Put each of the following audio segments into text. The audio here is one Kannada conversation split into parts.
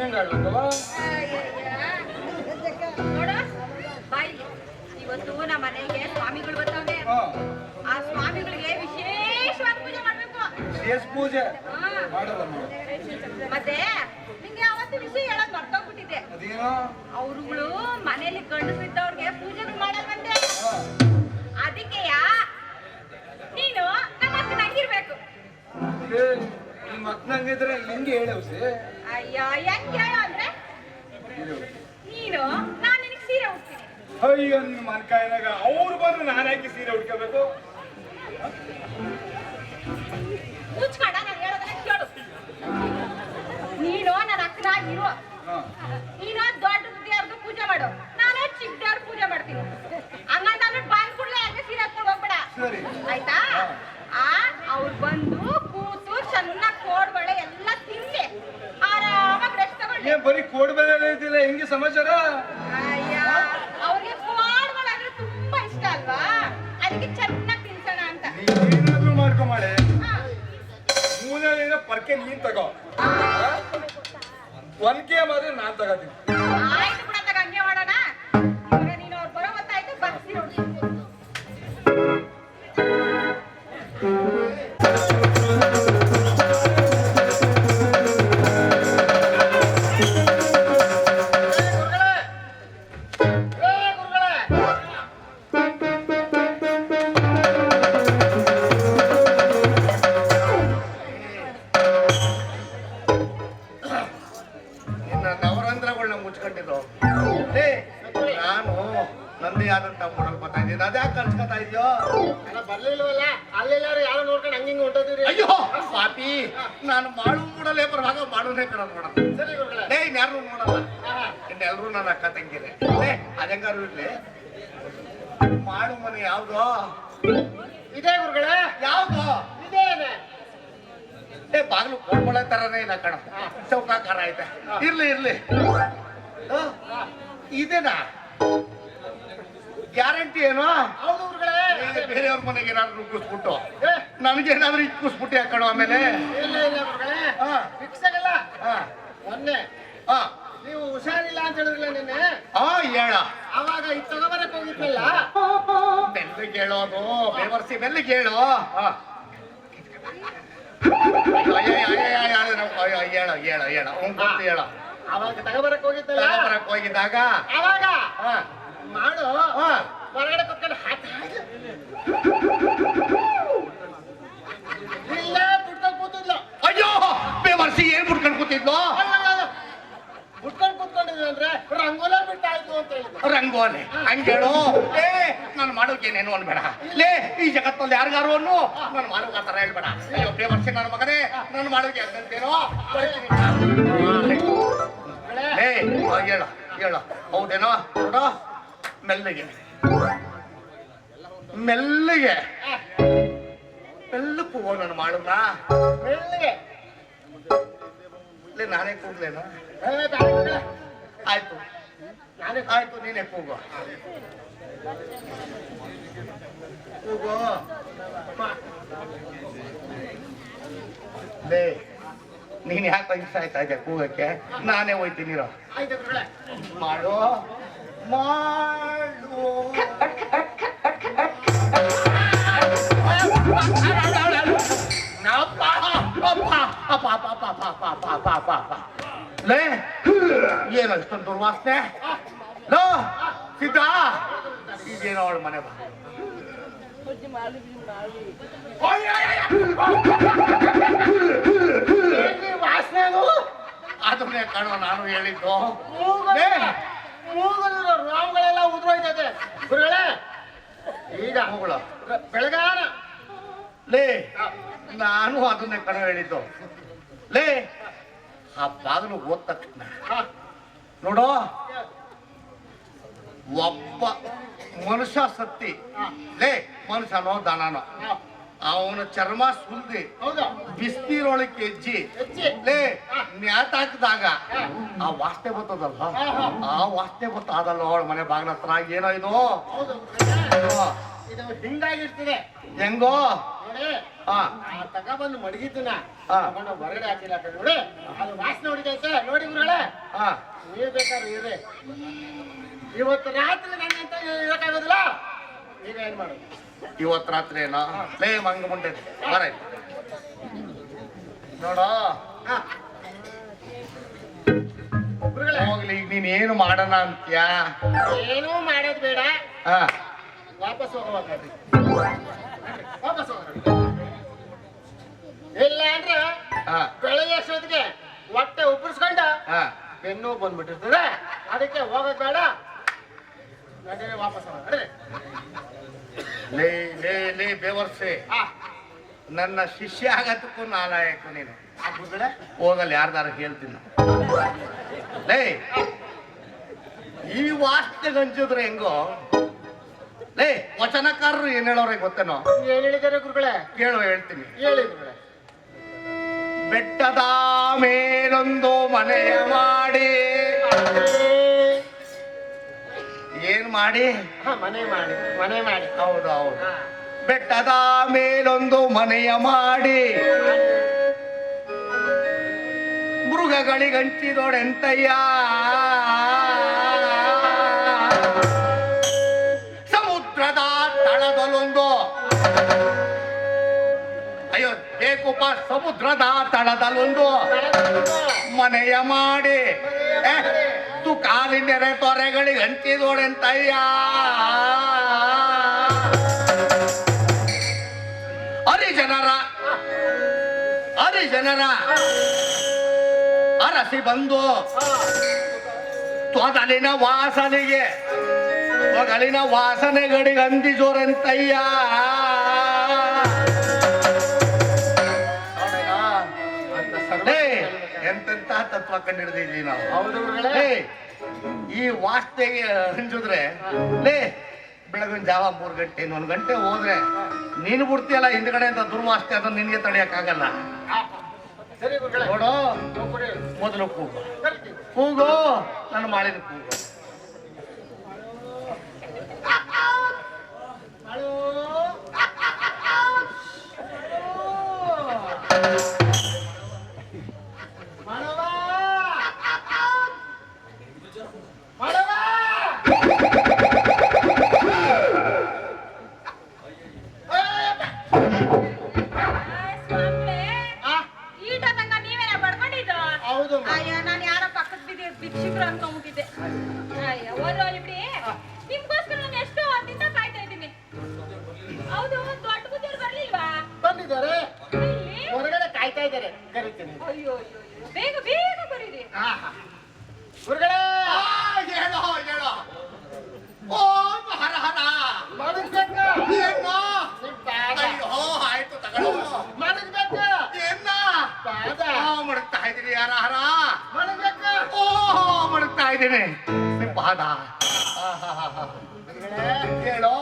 ಇನ್ನೇನ್ ಆಡ್ಬೇಕಲ್ಲ ನೋಡ ಬಾಯ್. ಇವತ್ತು ನಮ್ಮ ಮನೆಗೆ ಸ್ವಾಮಿಗಳು ಬರ್ತಾವೆ ಆ ಸ್ವಾಮಿಗಳಿಗೆ ವಿಶೇಷವಾದ ಪೂಜೆ ಮಾಡ್ಬೇಕು. ಪೂಜೆ. ಮಾಡಲ್ಲ ಮತ್ತೆ ನಿಂಗೆ ಅವತ್ತು ವಿಷಯ ಹೇಳಕ್ ಮರ್ತೋಗ್ಬಿಟ್ಟಿದೆ ಅವ್ರುಗಳು ಮನೇಲಿ ಗಂಡಸಿದ್ದವ್ರಿಗೆ ಪೂಜೆಗಳು ಮಾಡಲ್ವಂತೆ. ಅದಕ್ಕೆಯಾ ನೀನು ನಮ್ಮ ಹಂಗಿರ್ಬೇಕು ನಿಮ್ಮ ಅಕ್ಕನಂಗಿದ್ರೆ ಹಿಂಗೆ ಹೇಳಿ ಔಸಿ ಅಯ್ಯೋ ಹೆಂಗ್ ಹೇಳು ಅಂದ್ರೆ? ನೀನು ನಾನು ನಿನಗೆ ಸೀರೆ ಉಡ್ತೀನಿ. ಅಯ್ಯೋ ನಿಮ್ಮ ಮನ್ಕಾಯಿನಾಗ ಅವ್ರು ಬಂದ್ರೆ ನಾನು ಯಾಕೆ ಸೀರೆ ಉಟ್ಕೋಬೇಕು? ಮುಚ್ಕೊಂಡ ನಾನು ಹೇಳೋದನ್ನ ಕೇಳು. ನೀನು ನನ್ನ ಅಕ್ಕನ ಇರು. ನೀನು ದೊಡ್ಡ ದೇವ್ರದ್ದು ಪೂಜೆ ಮಾಡು ನಾನು ಚಿಕ್ಕ ದೇವ್ರ ಪೂಜೆ ಮಾಡ್ತೀನಿ ಹಂಗಂತ ಅಂದ್ಬಿಟ್ಟು ಬಂದ್ ಕೂಡಲೇ ಹಂಗೆ ಸೀರೆ ಹಾಕ್ಕೊಂಡು ಹೋಗ್ಬೇಡ ಸರಿ ಆಯ್ತಾ ಆ ಅವ್ರು ಬಂದು ಕೂತು ಚೆನ್ನಾಗಿ ಕೋಡ್ಬಳೆ ಎಲ್ಲ ತಿನ್ಲಿ ಆರಾಮಾಗಿ ರೆಸ್ಟ್ ತಗೊಳ್ಳಿ ಏನ್ ಬರೀ ಕೋಡ್ ಬೆಲೆ ಇದಿಲ್ಲ ಹೆಂಗೆ ಸಮಾಚಾರ? ಅವ್ರಿಗೆ ಕೋಡ್ಬಳೆ ಅಂದ್ರೆ ತುಂಬಾ ಇಷ್ಟ ಅಲ್ವಾ? ಅದಕ್ಕೆ ಚೆನ್ನಾಗಿ ತಿನ್ಸೋಣ ಅಂತ. ನೀನೇನಾದ್ರೂ ಮಾಡ್ಕೊ ಮಾಡೆ. ಹಾ. ಪರ್ಕೆ ನೀನ್ ತಗೋ. ಒನ್ಕೆ ಮಾತ್ರ ನಾನ್ ತಗೋತೀನಿ. ಕೋಡ್ಮೊಳೆ ತರನೇ ಇಲ್ಲ ಕಣ. ಚೌಕಾಕಾರ ಐತೆ. ಇರ್ಲಿ ಇರ್ಲಿ. ಇದೇನಾ? ಗ್ಯಾರಂಟಿ ಏನು? ಬೇರೆಯವ್ರ ಮನೆಗೆ ಏನಾದ್ರು ನುಗ್ಗಿಸ್ಬಿಟ್ಟು. ಏ, ನನಗೇನಾದ್ರೂ ಇಕ್ಕಿಸ್ಬಿಟ್ಟು ಹಾಕೋಣ ಆಮೇಲೆ? ಹಾ. ಹಾ. ಮೊನ್ನೆ ಹಾ. ನೀವು ಹುಷಾರಿಲ್ಲ ಅಂತ ಹೇಳಿದ್ರಲ್ಲ ನಿನ್ನೆ? ಹಾ ಹೇಳ. ಅವಾಗ ಇದು ತಗೋಬರಕ್ ಹೋಗಿದ್ನಲ್ಲ? ಬೆಲ್ಲಿಗೆ ಹೇಳೋದು. ಬೇವರ್ಸಿ ಬೆಲ್ಲಿಗೆ ಹೇಳು. ಹಾ. ಅಯ್ಯ, ಹೇಳ ಹೇಳ ಹೇಳ. ಅವ್ನ್ ಗೊತ್ತು ಹೇಳ. ಅವಾಗ ತಗೋಬರಕ್ ಹೋಗಿದ್ದಲ್ಲ? ತಗೊಬರಕ್ ಹೋಗಿದ್ದಾಗ? ಅವಾಗ ಮಾಡು. ಹಾ ಹೊರಗಡೆ ಕುತ್ಕೊಂಡು ಹಾತ ಇಲ್ಲ ಬಿಟ್ಕೊಂಡು ಕೂತಿದ್ಲು. ಅಯ್ಯೋ ಬೇವರ್ಸಿ ಏನ್ ಬಿಟ್ಕೊಂಡು ಕೂತಿದ್ಲು? ಬಿಟ್ಕೊಂಡು ಕೂತ್ಕೊಂಡಿದ್ವಿ ಅಂದ್ರೆ ರಂಗೋಲೆ ಬಿಟ್ಟಾಯ್ತು ಅಂತ ಹೇಳಿದ್ರು. ರಂಗೋಲಿ. ಹಂಗೇಳು ಏ ಮಾಡೋಕೇನೇನು ಅನ್ಬೇಡ. ಲೇ ಈ ಜಗತ್ತಲ್ಲಿ ಯಾರಿಗಾರು ಅನ್ನು ನಾನು ಮಾಡೋಕೆ ಆ ಥರ ಹೇಳ್ಬೇಡ. ಅಯ್ಯೋ ವರ್ಷ ನನ್ನ ಮಗನೇ ನಾನು ಮಾಡೋಕೆ ಲೇ ಆ, ಹೇಳ ಹೇಳ. ಹೌದೇನೋ? ನೋಡೋ. ಮೆಲ್ಲಿಗೆ. ಮೆಲ್ಲಿಗೆ. ಮೆಲ್ಲಕ್ಕೆ ಹೋಗೋ ನಾನು ಮಾಡೋಣ ಮೆಲ್ಲಿಗೆ. ಲೇ ನಾನೇ ಗುರುಗಳೇ. ಆಯ್ತು. ಆಯ್ತು ನೀನೆ ಕೂಗು ಕೂಗು ಲೇ ನೀನ್ ಯಾಕೆ ಇಷ್ಟ ಆಯ್ತಾ ಇದೆ ಕೂಗಕ್ಕೆ ನಾನೇ ಹೋಯ್ತೀನಿ ಇರೋ ಮಾಡು ಮಾಡು ಲೇ ಏನೋ ಇಷ್ಟೊಂದು ದುರ್ವಾಸನೆ ಲೋ ಸಿದ್ಧ. ಇದೇನೋ ಅವಳ ಮನೆ ಬಾ. ವಾಸನೆ ಅದು? ಅದನ್ನೇ ಕಾಣೋ ನಾನು ಹೇಳಿದ್ದು. ಮೂಗಲ್ಲಿರೋ ರಾಮ್ಗಳೆಲ್ಲ ಉದ್ರೋಯ್ತದೆ. ಗುರುಗಳೇ. ಈಗ ಮಗಳು. ಬೆಳಗಾನ. ಲೇ ನಾನು ಅದನ್ನೇ ಕಣ ಹೇಳಿದ್ದು. ಲೇ ಆ ಬಾಗಿಲು ಹೋದ ತಕ್ಷಣ. ನೋಡೋ ಒಬ್ಬ ಮನುಷ್ಯ ಸತ್ತಿ. ಲೇ ಮನುಷ್ಯನೋ ದನನೋ. ಅವನ ಚರ್ಮ ಸುಲ್ದಿ. ಬಿಸ್ನೀರೊಳಗೆ ಹೆಚ್ಚಿ ಲೇ ನ್ಯಾತ್ ಹಾಕಿದಾಗ ಆ ವಾಸನೆ ಬರ್ತದಲ್ಲ ಆ ವಾಸನೆ ಬತ್ತಾದಲ್ಲ ಅವಳ ಮನೆ ಬಾಗಿಲ ಹತ್ರ ಏನೋ ಇದು? ಹಿಂಗಾಗಿರ್ತದೆ. ಹೆಂಗೋ? ನೋಡಿ. ಹಾ. ಆ ತಗೊಬಂದು ಮಡಗಿದ್ದನ್ನ ಹಾ. ತಗೊಂಡು ಹೊರಗಡೆ ಹಾಕಿಲ್ಲ ನೋಡಿ. ಅದು ವಾಸನೆ ಹೊಡಿತೈತೆ. ನೋಡಿ ಗುರುಗಳೇ. ನೀವ್ ಬೇಕಾದ್ರೆ ಇರ್ರಿ ಇವತ್ತು ರಾತ್ರಿ ನನ್ನಂತ ಇರಕ್ಕಾಗೋದಿಲ್ಲ? ಏನ್ ಮಾಡೋದು? ಇವತ್ತು ರಾತ್ರಿ ಏನೋ? ಲೇ ಮಂಗ ಮುಂಡೆ ಬರ ನೋಡ. ಹೋಗ್ಲಿ ಈಗ ನೀನ್ ಏನು ಮಾಡೋಣ ಅಂತ್ಯಾ? ಏನೂ ಮಾಡೋದು ಬೇಡ. ಹಾ. ವಾಪಸ್ ಹೋಗ್ಬೇಕಾದ್ರಿ. ವಾಪಸ್ ಹೋಗ್ರಿ ಇಲ್ಲ ಅಂದ್ರೆ ಹಾ. ಬೆಳಗ್ಗೆ ಅಷ್ಟೊತ್ತಿಗೆ ಹೊಟ್ಟೆ ಉಬ್ಬರಿಸ್ಕೊಂಡು ಹಾ. ಬೆನ್ನು ಬಂದ್ಬಿಟ್ಟಿರ್ತದೆ. ಅದಕ್ಕೆ ಹೋಗಕ್ ಬೇಡ. ಲೇ ಲೇ ಲೇ ಬೇವರ್ಸೆ. ನನ್ನ ಶಿಷ್ಯ ಆಗತ್ತಕ್ಕೂ ನಾಲಾಯಕ ನೀನು. ಆ ಗುರುಗಳೇ? ಹೋಗಲ್ಲ ಯಾರ್ದಾರ ಹೇಳ್ತೀನಿ. ಲೇ ಈ ವಾಸ್ತೆ ಗಂಜಿದ್ರೆ ಹೆಂಗೋ? ಲೇ ವಚನಕಾರರು ಏನ್ ಹೇಳೋರೆ ಗೊತ್ತೇನೋ? ಏನ್ ಹೇಳಿದ್ದಾರೆ ಗುರುಗಳೇ? ಕೇಳು ಹೇಳ್ತೀನಿ. ಹೇಳಿ ಬೆಟ್ಟದ ಮೇಲೊಂದು ಮನೆಯ ಮಾಡಿ. ಮಾಡಿ? ಹಾ, ಮನೆ ಮಾಡಿ ಮನೆ ಮಾಡಿ. ಹೌದು ಹೌದು. ಹಾ. ಬೆಟ್ಟದ ಮೇಲೊಂದು ಮನೆಯ ಮಾಡಿ. ಮೃಗಗಳಿಗಂಚಿದೋಡೆಂತಯ್ಯ ಸಮುದ್ರದ ತಳದಲ್ಲೊಂದು. ಅಯ್ಯೋ ಬೇಕುಪ್ಪ ಸಮುದ್ರದ ತಳದಲ್ಲೊಂದು. ಮನೆಯ ಮಾಡಿ. ತು ಕಾಲಿನೆರೆ ತೊರೆಗಳಿಗೆ ಹಂಚಿದೋಡೆಂತಯ್ಯ ಅರಿ ಜನರ ಅರಿ ಜನರ, ಅರಸಿ ಬಂದು ತೊಗಲಿನ ವಾಸನೆಗೆ, ತೊಗಲಿನ ವಾಸನೆಗಳಿಗೆ ಅಂದಿಜೋರೆಂತಯ್ಯ ಎಂತೆಂತ ಕಂಡು ಹಿಡಿದಿದ್ವಿ ನಾವು. ಹೌದು ಗುರುಗಳೇ. ಈ ವಾಸ್ತೆಗೆ ಹಂಚಿದ್ರೆ ಲೇ ಬೆಳಗಿನ ಜಾವ ಮೂರ್ ಗಂಟೆ ಇನ್ನೊಂದ್ ಗಂಟೆ ಹೋದ್ರೆ ನೀನು ಬಿಡ್ತೀಯಲ್ಲ ಹಿಂದ್ಗಡೆ ಅಂತ ದುರ್ವಾಸ್ತೆ ಅದನ್ನ ನಿನಗೆ ತಡೆಯಕ್ಕಾಗಲ್ಲ ನೋಡು. ಮೊದಲು ಕೂಗು. ಕೂಗು ನಾನು ಮಾಡಿದ ಕೂಗು. ಇದ್ದಾರೆ ಕರಿತೀನಿ. ಅಯ್ಯೋ ಅಯ್ಯೋ ಅಯ್ಯೋ. ಬೇಗ ಬೇಗ ಬರೀರಿ. ಗುರುಗಳೇ! ಹೇಳೋ ಹೇಳೋ. ಓಂ ಹರ ಹರ ಮಡಗ್ಬೇಕ ಏನು? ನಿಮ್ ಪಾದ. ಅಯ್ಯೋ ಆಯ್ತು ತಗೊಳ್ಳೋ. ಮಡಗ್ಬೇಕ ಏನ ಪಾದ. ಆ, ಮಡಗ್ತಾ ಇದ್ದೀನಿ ಯಾರ ಹರ ಮಡಗ್ಬೇಕ ಓ ಮಡಗ್ತಾ ಇದ್ದೀನಿ. ನಿಮ್ ಪಾದ ಆಹಾಹಾಹಾ. ಗುರುಗಳೇ. ಹೇಳೋ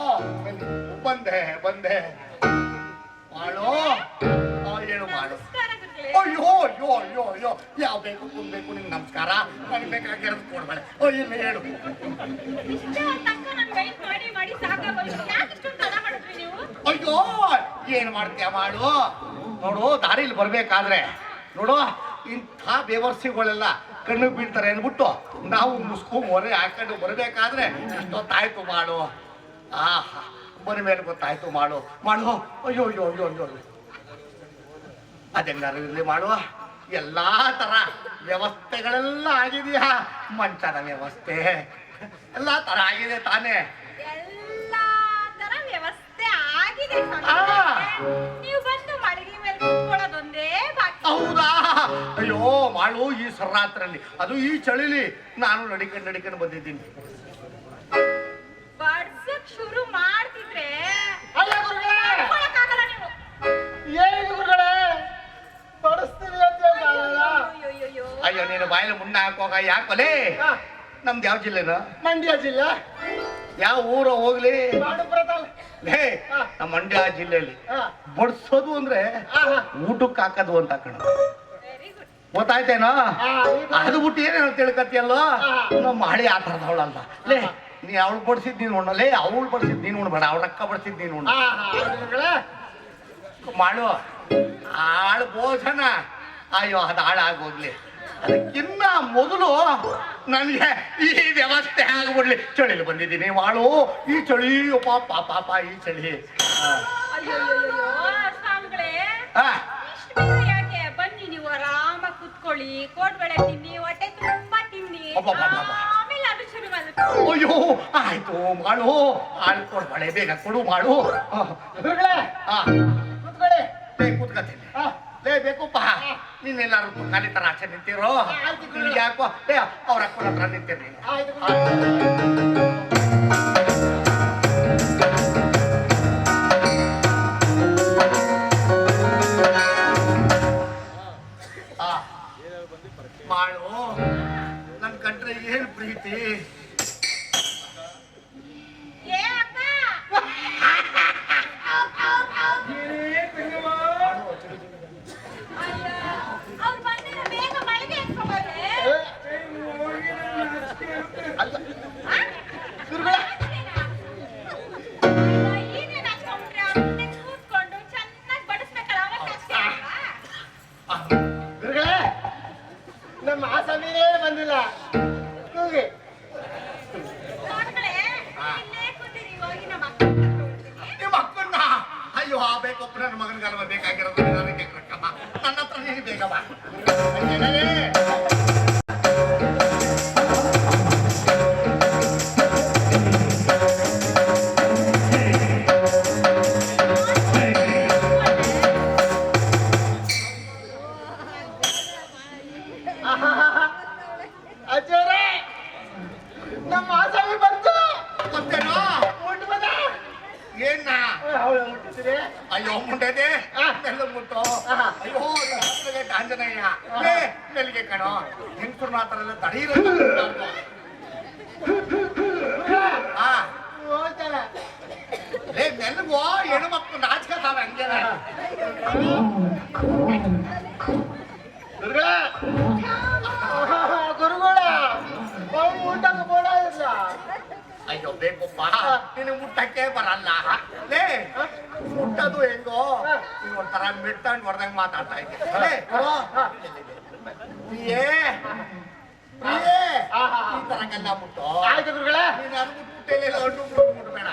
ಬಂದೆ ಬಂದೆ. ಅಯ್ಯೋ ಅಯ್ಯೋ ಯಾವ ಬೇಕು ಕುಂಬೇಕು ನಿಂಗೆ ನಮಸ್ಕಾರ. ನನಗೆ ಬೇಕಾಗಿರೋದು ಕೊಡ್ಬೇಡ. ಓ ಇಲ್ಲ ಹೇಳು. ಅಯ್ಯೋ ಏನ್ ಮಾಡ್ತೀಯ ಮಾಡು. ನೋಡು ದಾರಿಲಿ ಬರಬೇಕಾದ್ರೆ ನೋಡು ಇಂಥ ಬೇವರ್ಸಿಗಳೆಲ್ಲ ಕಣ್ಣಿಗೆ ಬೀಳ್ತಾರೆ ಅಂದ್ಬಿಟ್ಟು ನಾವು ಮುಸ್ಕೊಂಡ್ ಹೊರೆ ಹಾಕೊಂಡು ಬರ್ಬೇಕಾದ್ರೆ ಇಷ್ಟೊತ್ತಾಯ್ತು ಮಾಡು. ಆಹಾ ಬರ ಮೇಲೆ ಗೊತ್ತಾಯ್ತು ಮಾಡು. ಮಾಡು. ಅಯ್ಯೋ ಅಯ್ಯೋ ಅಯ್ಯೋ ಅಯ್ಯೋ ಅಯ್ಯೋ. ಅದೆಂಗಾರು ಇರ್ಲಿ ಮಾಡುವ ಎಲ್ಲಾ ತರ ವ್ಯವಸ್ಥೆಗಳೆಲ್ಲ ಆಗಿದೆಯಾ? ಮಂಚದ ವ್ಯವಸ್ಥೆ. ಎಲ್ಲಾ ತರ ಆಗಿದೆ ತಾನೇ. ಎಲ್ಲಾ ತರ ವ್ಯವಸ್ಥೆ ಆಗಿದೆ ಆ. ನೀವು ಬಂದು ಮಳಿಗೆ ಮೇಲೆ ಕುತ್ಕೊಳ್ಳೋದೊಂದೇ ಬಾಕಿ ಹೌದಾ? ಅಯ್ಯೋ ಮಾಡು ಈ ಸರ್ರಾತ್ರಲ್ಲಿ. ಅದು ಈ ಚಳಿಲಿ. ನಾನು ನಡಿಕೊಂಡು ನಡಿಕೊಂಡು ಬಂದಿದ್ದೀನಿ. ಮುನ್ನ ಹಾಕೋಗ ನಮ್ದು ಯಾವ ಜಿಲ್ಲೆನ ಮಂಡ್ಯ ಜಿಲ್ಲೆ. ಯಾವ ಊರ ಹೋಗ್ಲಿ? ಲೇ ನಮ್ಮ ಮಂಡ್ಯ ಜಿಲ್ಲೆಯಲ್ಲಿ. ಹಾ. ಬಡ್ಸೋದು ಅಂದ್ರೆ. ಊಟಕ್ಕೆ ಹಾಕೋದು ಅಂತ ಕಣ ವೆರಿ ಗುಡ್ ಗೊತ್ತಾಯ್ತೇನೋ? ಅದು ಬಿಟ್ಟು ಏನೇನೋ ತಿಳ್ಕತಿಯಲ್ಲೋ. ನಮ್ಮ ಮಾಡಿ ಆ ಥರದವಳಲ್ಲ ಲೇ ನೀ ಅವಳು ಬಡಿಸಿದ್ ನೀನು ಉಣ್ಣಲೇ ಅವಳು ಬಡ್ಸಿದ್ ನೀನು ಉಣ್ಬೇಡ. ಅವಳ ಅಕ್ಕ ಬಡ್ಸಿದ್ ನೀನು ಉಣ್ಣ. ಮಾಡು. ಆಳು ಭೋಜನ ಅಯ್ಯೋ ಅದು ಹಾಳಾಗೋಗ್ಲಿ ಅದಕ್ಕಿನ್ನ ಮೊದಲು ನನಗೆ ಈ ವ್ಯವಸ್ಥೆ ಆಗ್ಬಿಡ್ಲಿ ಚಳಿಲಿ ಬಂದಿದ್ದೀನಿ. ವಾಳು ಈ ಚಳಿ ಪಾಪ ಪಾಪ ಈ ಚಳಿ. ಯಾಕೆ? ಬನ್ನಿ ನೀವು ಆರಾಮ ಕುತ್ಕೊಳ್ಳಿ. ಕೋಡ್ಬೇಳೆ ತಿನ್ನಿ ಹೊಟ್ಟೆ ತುಂಬಾ ತಿನ್ನಿ. ಆಮೇಲೆ ಅದು ಶುರು ಅಯ್ಯೋ ಆಯ್ತು ಮಾಡು. ಹಾಲು ಕೊಡ್ಬಾಳೆ ಬೇಗ ಕೊಡು ಮಾಡು. ಕೂತ್ಕೊಳ್ಳಿ. ಕೂತ್ಕೊತೀನಿ ಬೇಕು ಲೇ ಬೇಕುಪ್ಪ. ನೀನೆಲ್ಲಾರು ಖಾಲಿ ತರ ಆಚೆ ನಿಂತಿರೋ. ಏ ಯಾಕೋ? ಏ ಅವ್ರ ಅಕ್ಕನ ಹತ್ರ ನಿಂತಿರಿ ನೀನು ಮಾಡು. ನನ್ ಕಂಡ್ರೆ ಏನ್ ಪ್ರೀತಿ? ಗುರುಗಳೇ. ಗುರುಗಳ. ಅವ್ನು ಊಟಕ್ಕೆ ಬೋಡ ಅಯ್ಯೋ ಬೇಕಪ್ಪ. ನಿನಗೆ ಮುಟ್ಟಕ್ಕೆ ಬರಲ್ಲ. ಲೇ ಮುಟ್ಟದು ಹೆಂಗೋ? ನೀನ್ ಒಂಥರ ಮಿಡ್ತಂಡ್ ಹೊಡೆದಂಗ್ ಮಾತಾಡ್ತಾ ಇದ್ದೆ. ಪ್ರಿಯೇ ಪ್ರಿಯೇ ಈ ತರಗೆಲ್ಲ ಮುಟ್ಟು? ಆಯ್ತು ಗುರುಗಳೇ. ನೀನು ಅದು ಮುಟ್ಟಿಲ್ಲ ಹಣ್ಣು ಮುಟ್ಟು ಮುಟ್ಬೇಡ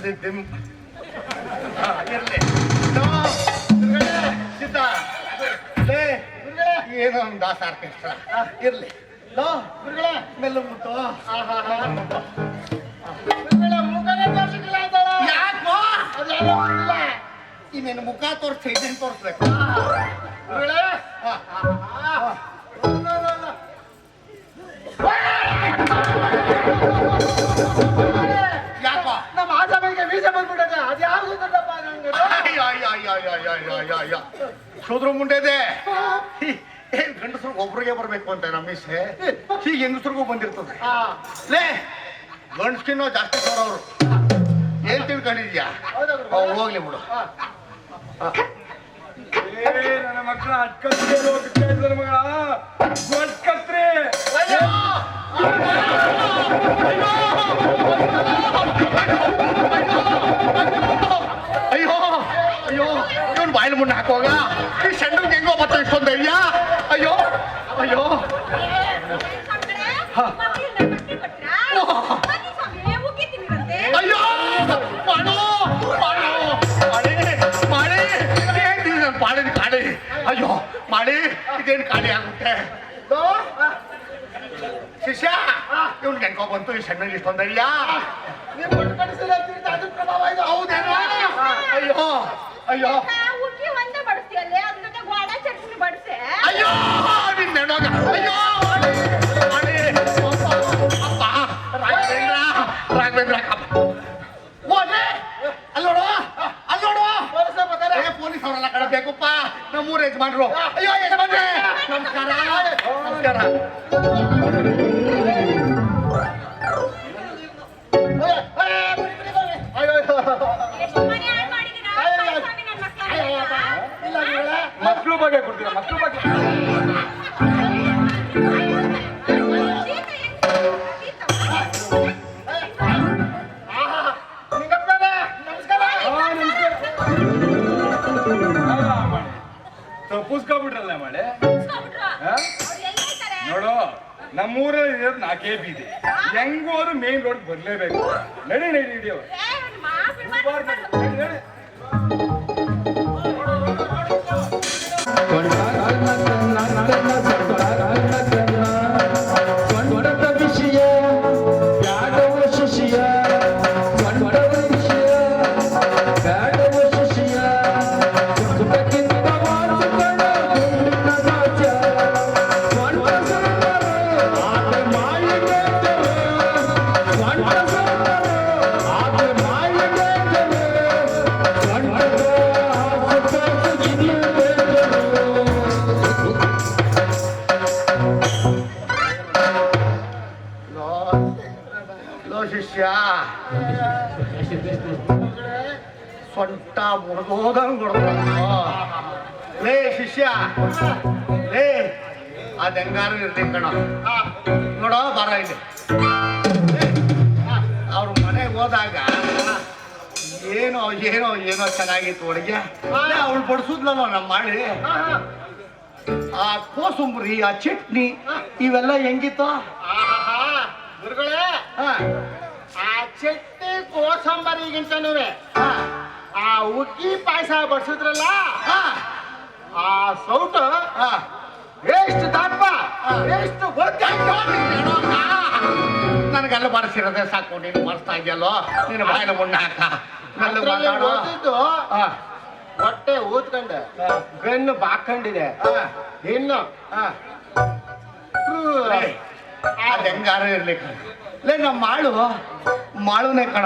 ಕರೆದಿದ್ದೆ ಏನೋ ಒಂದು ದಾಸ ಆರ್ಕೆಸ್ಟ್ರಾ ಇರ್ಲಿ. ಲೋ ಗುರುಗಳ ಮೆಲ್ಲು ಮುಟ್ಟು ಇನ್ನೇನು ಮುಖ ತೋರ್ಸ ಇದನ್ನು ತೋರಿಸ್ಬೇಕು. ಗುರುಗಳ. Thank you. ಯಾ ಮುಂಡೇದೆ ಮುಂಡೆ ಏನ್ ಗಂಡಸ್ರಿಗೆ ಒಬ್ರಿಗೆ ಬರ್ಬೇಕು ಅಂತ ನಮ್ಮಿಸೆ ಹೀಗೆ ಹೆಂಗಸ್ರಿಗೂ ಬಂದಿರ್ತದೆ. ಲೇ ಜಾಸ್ತಿ ಅವರು. ಏನ್ ತಿಳ್ಕೊಂಡಿದ್ಯಾ ಹೋಗ್ಲಿ ಬಿಡು. ಮಕ್ಕಳ ಅಕ್ಕ ಹೋಗುತ್ತೆ ನನ್ನ ಅಯ್ಯೋ! ಅಯ್ಯೋ ಇವನು ಬಾಯಿಲ್ ಮುನ್ನ ಹಾಕುವಾಗ? ಈ ಸಣ್ಣ ಹೆಂಗೋ ಮತ್ತೆ ಇಷ್ಟೊಂದು ಧೈರ್ಯ? ಅಯ್ಯೋ ಅಯ್ಯೋ. ಅಯ್ಯೋ ಮಾಡು ಮಾಡು ಮಾಡಿ ಮಾಡಿ. ಏನ್ ಪಾಡಿನ ಅಯ್ಯೋ ಮಾಡಿ ಇದೇನು ಕಾಳಿ ಆಗುತ್ತೆ. ಶಿಷ್ಯ ಇವ್ನ್ ಹೆಂಗೋ ಬಂತು ಈ ಸಣ್ಣ ಇಷ್ಟೊಂದು ನೀವು ಪ್ರಭಾವ ಇದು. ಹೌದೇನೋ? ಅಯ್ಯೋ. ಅಯ್ಯೋ. ಹುಡ್ಗಿ ಒಂದೇ ಬಡಿಸ್ತೀಯಲ್ಲೇ ಅದ್ರ ಜೊತೆ ಗ್ವಾಡ ಅಯ್ಯೋ ಅಯ್ಯೋ ಅಪ್ಪ, ಅಪ್ಪ, ರಾಘವೇಂದ್ರ ರಾಘವೇಂದ್ರ ಅಪ್ಪ. ಓ, ಪೊಲೀಸ್ ಕಡೆ ಬೇಕಪ್ಪ ನಮ್ಮೂರ ಯಜಮಾನ್ರು. ಅಯ್ಯೋ ಯಜಮಾನ್ರೆ. ನಮಸ್ಕಾರ. ನಮಸ್ಕಾರ. ತಪ್ಪಿಸ್ಕೊಬಿಟ್ರಲ್ಲ ಮಳೆ? ನೋಡು ನಮ್ಮೂರಲ್ಲಿ ಇರೋದು ನಾಲ್ಕೇ ಬೀದಿ ಹೆಂಗೋದ್ರು ಮೇನ್ ರೋಡ್ ಬರ್ಲೇಬೇಕು. ನಡಿ ನಡಿ ಹಿಡಿಯೋ ಲೇ ಅದ್ ಹೆಂಗಾರು ಇರ್ಲಿ ಕಣ. ನೋಡೋ ಬರ ಇಲ್ಲಿ. ಅವ್ರ ಮನೆಗೆ ಹೋದಾಗ ಏನೋ ಏನೋ ಏನೋ ಚೆನ್ನಾಗಿತ್ತು ಅಡುಗೆ ಅವಳು ಬಡಿಸಿದ್ಲಲ್ಲ ನಮ್ಮ ಮಾಡಿ ಆ ಕೋಸುಂಬರಿ ಆ ಚಟ್ನಿ ಇವೆಲ್ಲ ಹೆಂಗಿತ್ತು? ಆಹಾ, ಗುರುಗಳೇ. ಆ ಚಟ್ನಿ ಕೋಸಂಬರಿಗಿಂತನೂ ಆ ಉಕ್ಕಿ ಪಾಯಸ ಬಡ್ಸಿದ್ರಲ್ಲ? ಹಾ. ಆ ಸೌಟು ಹಾ ಎಷ್ಟು ದಪ್ಪ ಎಷ್ಟು ನನಗೆಲ್ಲ ಬರ್ಸಿರೋದೆ ಸಾಕು ನೀನು ಬರ್ಸ್ತಾ ಇದೆಯಲ್ಲೋ? ನೀನು ಬಾಯಿನ ಮುಣ್ಣ ಹಾಕ. ಹೊಟ್ಟೆ ಊದ್ಕೊಂಡೆ. ಬೆನ್ನು ಬಾಕೊಂಡಿದೆ ಹಾ ಇನ್ನು. ಹೆಂಗಾರ ಇರ್ಲಿ ಕಣ ಲೇ ನಮ್ಮ ಮಾಳು ಮಾಳುನೇ ಕಣ.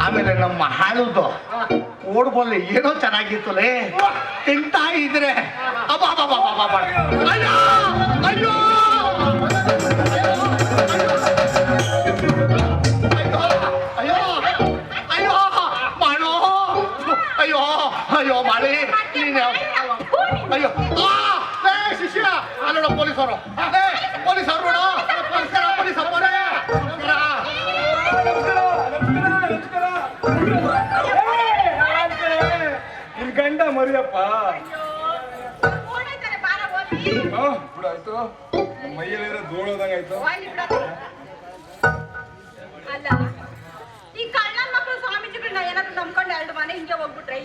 ಆಮೇಲೆ ನಮ್ಮ ಹಾಳುದು. ಓಡ್ಬಲ್ಲೆ ಏನೋ ಚೆನ್ನಾಗಿತ್ತು ಲೇ ತಿಂತಾ ಇದ್ರೆ. ಅಬ್ಬಾ ಅಯ್ಯೋ. ಬಿಡಾಯ್ತು ಮೈಯಲ್ಲಿರೋ ಧೂಳೋದಂಗಾಯ್ತು ಅಲ್ಲ. ಏನಾದ್ರು ನಂಬ್ಕೊಂಡು ಎರಡು ಮನೆ ಹಿಂಗೆ ಹೋಗ್ಬಿಟ್ರೆ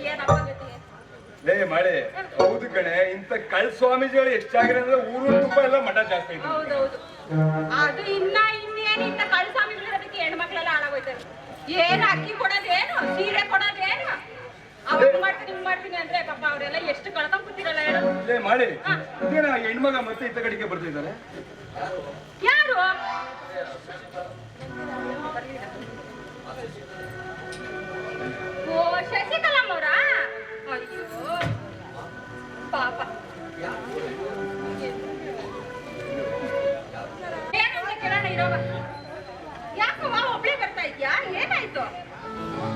ಲೇ ಮಾಡಿ ಹೌದು ಕಣೆ ಇಂತ ಕಳ್ ಸ್ವಾಮೀಜಿಗಳು ಎಷ್ಟಾಗಿದೆ ಅಂದ್ರೆ ಊರು ತುಂಬ ಎಲ್ಲ ಮಠ ಜಾಸ್ತಿ ಹೌದೌದು. ಅದು ಇನ್ನ ಇನ್ನೇನು ಇಂತ ಕಳ್ಸಾಮಿಗಳಿರೋದಕ್ಕೆ ಹೆಣ್ಮಕ್ಳೆಲ್ಲ ಹಾಳಾಗೋಯ್ತಾರೆ ಏನ್ ಅಕ್ಕಿ ಕೊಡೋದೇನು? ಸೀರೆ ಕೊಡೋದೇನು? ಮಾಡ್ತೀನಿ ಹಿಂಗ್ ಮಾಡ್ತೀನಿ ಅಂದ್ರೆ ಪಾಪ ಅವರೆಲ್ಲ ಎಷ್ಟು ಕಳ್ಕೊಂಡ್ ಕೂತಿರಲ್ಲ ಹೇಳು. ಲೇ ಮಾಡಿ. ಇದೇನ ಹೆಣ್ಮಗ ಮತ್ತೆ ಇತ್ತ ಕಡೆಗೆ ಬರ್ತಿದ್ದಾರೆ ಯಾರು? ಓ ಶಶಿಕಲಮ್ಮ ಅವರಾ? ಅಯ್ಯೋ. ಪಾಪ. ಏನು ಕೇಳೋಣ ಇರೋವ?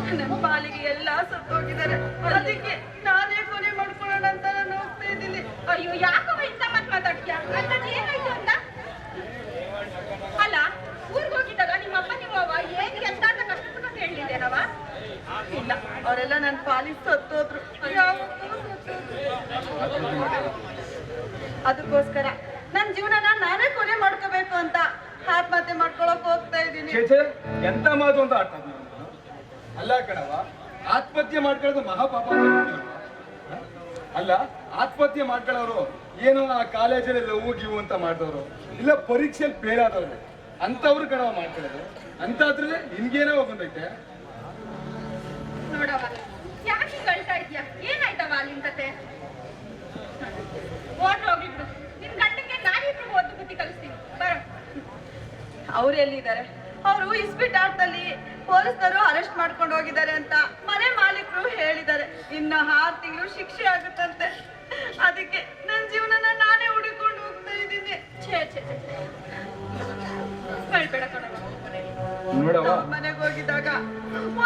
ನನ್ನ ಪಾಲಿಗೆ ಎಲ್ಲ ಸತ್ತೋಗಿದ್ದಾರೆ. ಅದಕ್ಕೆ ನಾನೇ ಕೊನೆ ಮಾಡ್ಕೊಳ್ಳೋಣ ಅಂತ ನಾನು ಹೋಗ್ತಾ ಇದ್ದೀನಿ. ಅಯ್ಯೋ ಯಾಕೋ ಇಂತ ಮತ್ ಮಾತಾಡ್ತೀಯ? ಅಂತದ್ ಏನಾಯ್ತು ಅಂತ? ಅಲ್ಲ, ಊರಿಗೆ ಹೋಗಿದ್ದಾಗ ನಿಮ್ಮ ಅಪ್ಪ, ನಿಮ್ಮ ಅವ್ವ ಏನ್ ಎಂತ ಅಂತ ಕಷ್ಟಪಟ್ಟು ಹೇಳಿದ್ದೇನವ ಇಲ್ಲ, ಅವರೆಲ್ಲ ನನ್ನ ಪಾಲಿಗೆ ಸತ್ತೋದ್ರು. ಅದಕ್ಕೋಸ್ಕರ ನನ್ನ ಜೀವನನ ನಾನೇ ಕೊನೆ ಮಾಡ್ಕೋಬೇಕು ಅಂತ ಆತ್ಮಹತ್ಯೆ ಮಾಡ್ಕೊಳಕ್ ಹೋಗ್ತಾ ಇದ್ದೀನಿ. ಎಂತ ಮಾತು ಅಂತ ಆಡ್ತಾ? ಅಲ್ಲ ಕಣವ ಆತ್ಮಹತ್ಯೆ ಮಾಡ್ಕೊಳ್ಳೋದು ಮಹಾಪಾಪ ಅಂತ ಅಲ್ಲ ಆತ್ಮಹತ್ಯೆ ಮಾಡ್ಕೊಳ್ಳೋರು ಏನೋ ಆ ಕಾಲೇಜಲ್ಲಿ ಲವ್ ಗಿವ್ ಅಂತ ಮಾಡಿದವರು. ಇಲ್ಲ ಪರೀಕ್ಷೆಯಲ್ಲಿ ಫೇಲ್ ಆದವರು. ಅಂತವ್ರು ಕಣವ ಮಾಡ್ಕೊಳ್ಳೋದು. ಅಂತಾದ್ರಲ್ಲೇ ನಿನ್ಗೇನೋ ಬಂದೈತೆ? ನೋಡವ ಯಾಕೆ ಇದ್ಯಾ ಏನಾಯ್ತವ ಅಲ್ಲಿನ ಕತೆ? ಓಟ್ ಹೋಗ್ಬಿಡು ನಿನ್ ಗಂಡಂಗೆ ನಾನಿಬ್ರು ಓದು ಬುದ್ಧಿ ಕಲಿಸ್ತೀನಿ. ಬರ. ಅವ್ರು ಎಲ್ಲಿದ್ದಾರೆ ಅವರು ಇಸ್ಪಿಟ್ ಆಟದಲ್ಲಿ ಪೊಲೀಸರು ಅರೆಸ್ಟ್ ಮಾಡ್ಕೊಂಡು ಹೋಗಿದ್ದಾರೆ ಅಂತ ಮನೆ ಮಾಲೀಕರು ಹೇಳಿದ್ದಾರೆ. ಇನ್ನು ಆರು ತಿಂಗಳು ಶಿಕ್ಷೆ ಆಗುತ್ತಂತೆ. ಅದಕ್ಕೆ ನನ್ನ ಜೀವನನ ನಾನೇ ಹುಡುಕೊಂಡು ಹೋಗ್ತಾ ಇದ್ದೀನಿ. ಛೇ ಛೇ ಹೇಳ್ಬೇಡ ಮನೆಗೆ ಹೋಗಿದ್ದಾಗ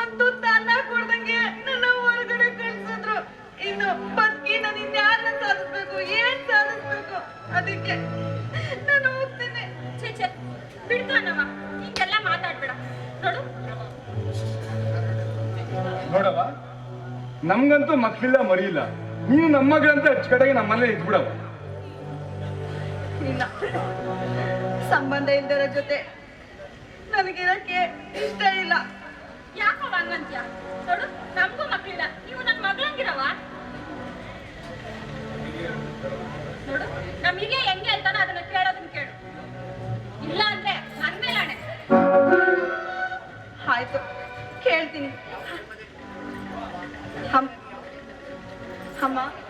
ಒಂದು ಅನ್ನ ಕೊಡ್ದಂಗೆ ನನ್ನ ಹೊರಗಡೆ ಕಳ್ಸಿದ್ರು. ಇನ್ನು ಬದುಕಿ ನಾನು ಇನ್ಯಾರನ್ನ ಸಾಧಿಸ್ಬೇಕು? ಏನ್ ಸಾಧಿಸ್ಬೇಕು? ಅದಕ್ಕೆ ನಾನು ಹೋಗ್ತೇನೆ. ಛೇ ಛೇ. ಬಿಡ್ತಾನವ ನೋಡವ ನಮ್ಗಂತೂ ಮಕ್ಕಳಿಲ್ಲ ಮರಿಯಿಲ್ಲ. ನೀವು ನಮ್ಮ ಮಗಳಂತ ಅಚ್ಚುಕಟ್ಟಾಗಿ ನಮ್ಮಲ್ಲೇ ಇದ್ಬಿಡವ ಇಲ್ಲ. ಸಂಬಂಧ ಇದ್ದರ ಜೊತೆ ನನಗಿರಕ್ಕೆ ಇಷ್ಟ ಇಲ್ಲ. ಯಾಕವ ಅನ್ವಂತ್ಯ ನೋಡು ನಮಗೂ ಮಕ್ಕಳಿಲ್ಲ ನೀವು ನನ್ನ ಮಗಳಂಗಿರವಾ ನೋಡು ನಮಗೆ ಹೆಂಗೆ ಅಂತಾನ ಅದನ್ನ ಕೇಳೋದನ್ನ ಕೇಳು. ಇಲ್ಲ ಅಂದ್ರೆ ಅಂದ್ಮೇಲೆ ಆಯ್ತು ಕೇಳ್ತೀನಿ. 好吗？